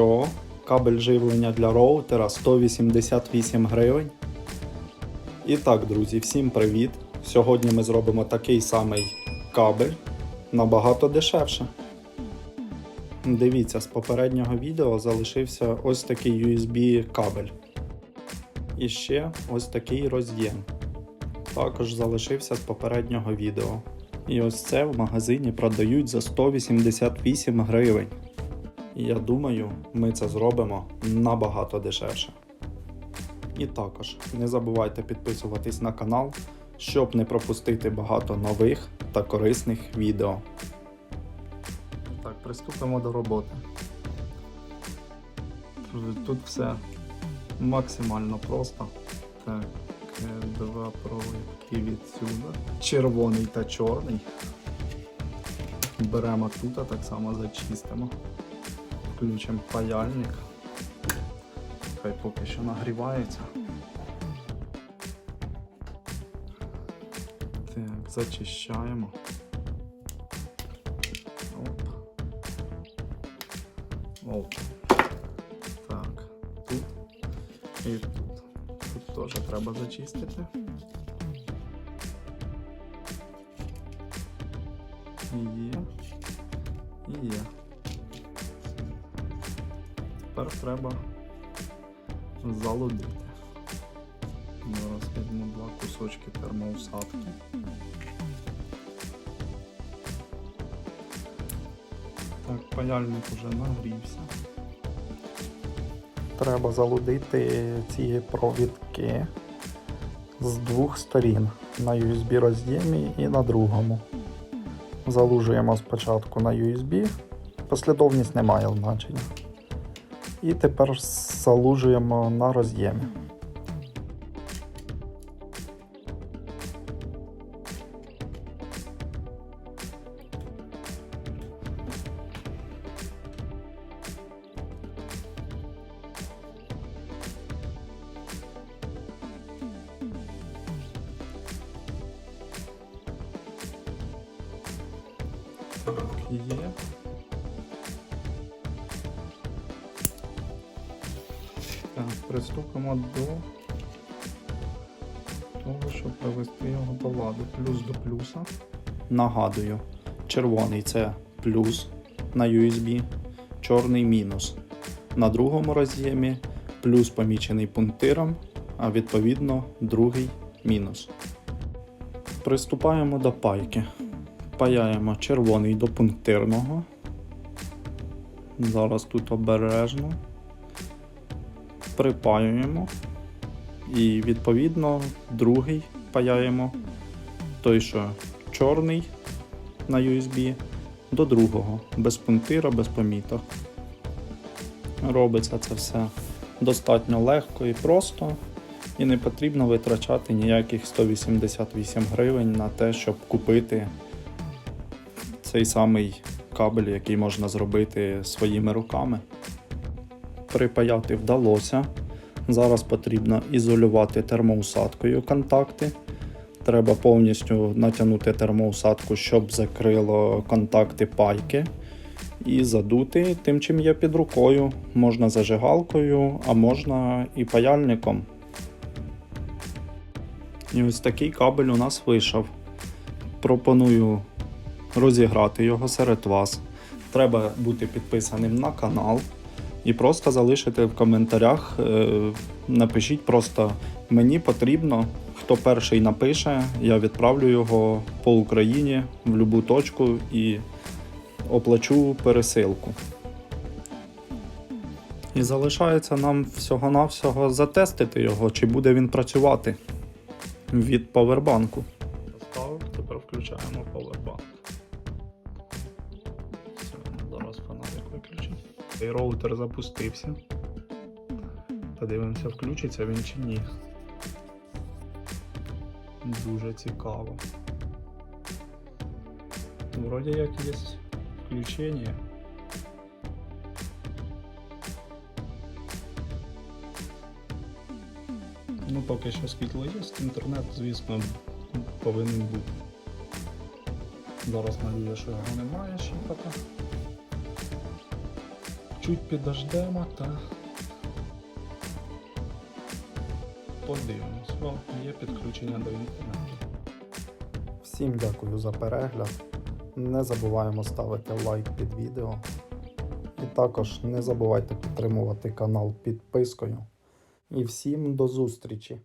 Що? Кабель живлення для роутера 188 гривень. І так, друзі, всім привіт! Сьогодні ми зробимо такий самий кабель набагато дешевше. Дивіться, з попереднього відео залишився ось такий USB кабель. І ще ось такий роз'єм. Також залишився з попереднього відео. І ось це в магазині продають за 188 гривень. Я думаю, ми це зробимо набагато дешевше. І також не забувайте підписуватись на канал, щоб не пропустити багато нових та корисних відео. Так, приступимо до роботи. Тут все максимально просто. Так, е, два проводки відсюди. Червоний та чорний. Беремо тут, а так само зачистимо. Включимо паяльник. Хай поки що нагрівається. Так, зачищаємо. Оп. Оп. Так, тут і тут. Тут теж треба зачистити. Є. Є. Тепер треба залудити. Зараз візьму два кусочки термоусадки. Так, паяльник вже нагрівся. Треба залудити ці провідки з двох сторін на USB роз'ємі і на другому. Залужуємо спочатку на USB, послідовність не має значення. І тепер залужуємо на роз'ємі. Є. приступимо до того, щоб привести його до ладу. Плюс до плюса. Нагадую, червоний це плюс на USB, чорний мінус. На другому роз'ємі плюс помічений пунктиром, а відповідно другий мінус. Приступаємо до пайки. Паяємо червоний до пунктирного. Зараз тут обережно припаюємо. І відповідно другий паяємо. Той, що чорний на USB, до другого, без пунктира, без поміток. Робиться це все достатньо легко і просто, і не потрібно витрачати ніяких 188 гривень на те, щоб купити цей самий кабель, який можна зробити своїми руками припаяти вдалося. Зараз потрібно ізолювати термоусадкою контакти. Треба повністю натягнути термоусадку, щоб закрило контакти пайки. І задути тим, чим є під рукою. Можна зажигалкою, а можна і паяльником. І ось такий кабель у нас вийшов. Пропоную розіграти його серед вас. Треба бути підписаним на канал. І просто залишити в коментарях, е, напишіть просто мені потрібно, хто перший напише, я відправлю його по Україні в будь-яку точку і оплачу пересилку. І залишається нам всього-навсього затестити його, чи буде він працювати від повербанку. Поставив, тепер включаємо повербанк. Цей роутер запустився. Подивимося, включиться він чи ні. Дуже цікаво. Вроді як є включення. Ну, поки що світло є, інтернет, звісно, повинен бути. Зараз малює, що його немає ще поки. Чуть підождемо та подивимось. О, є підключення до інтернету. Всім дякую за перегляд. Не забуваємо ставити лайк під відео. І також не забувайте підтримувати канал підпискою. І всім до зустрічі!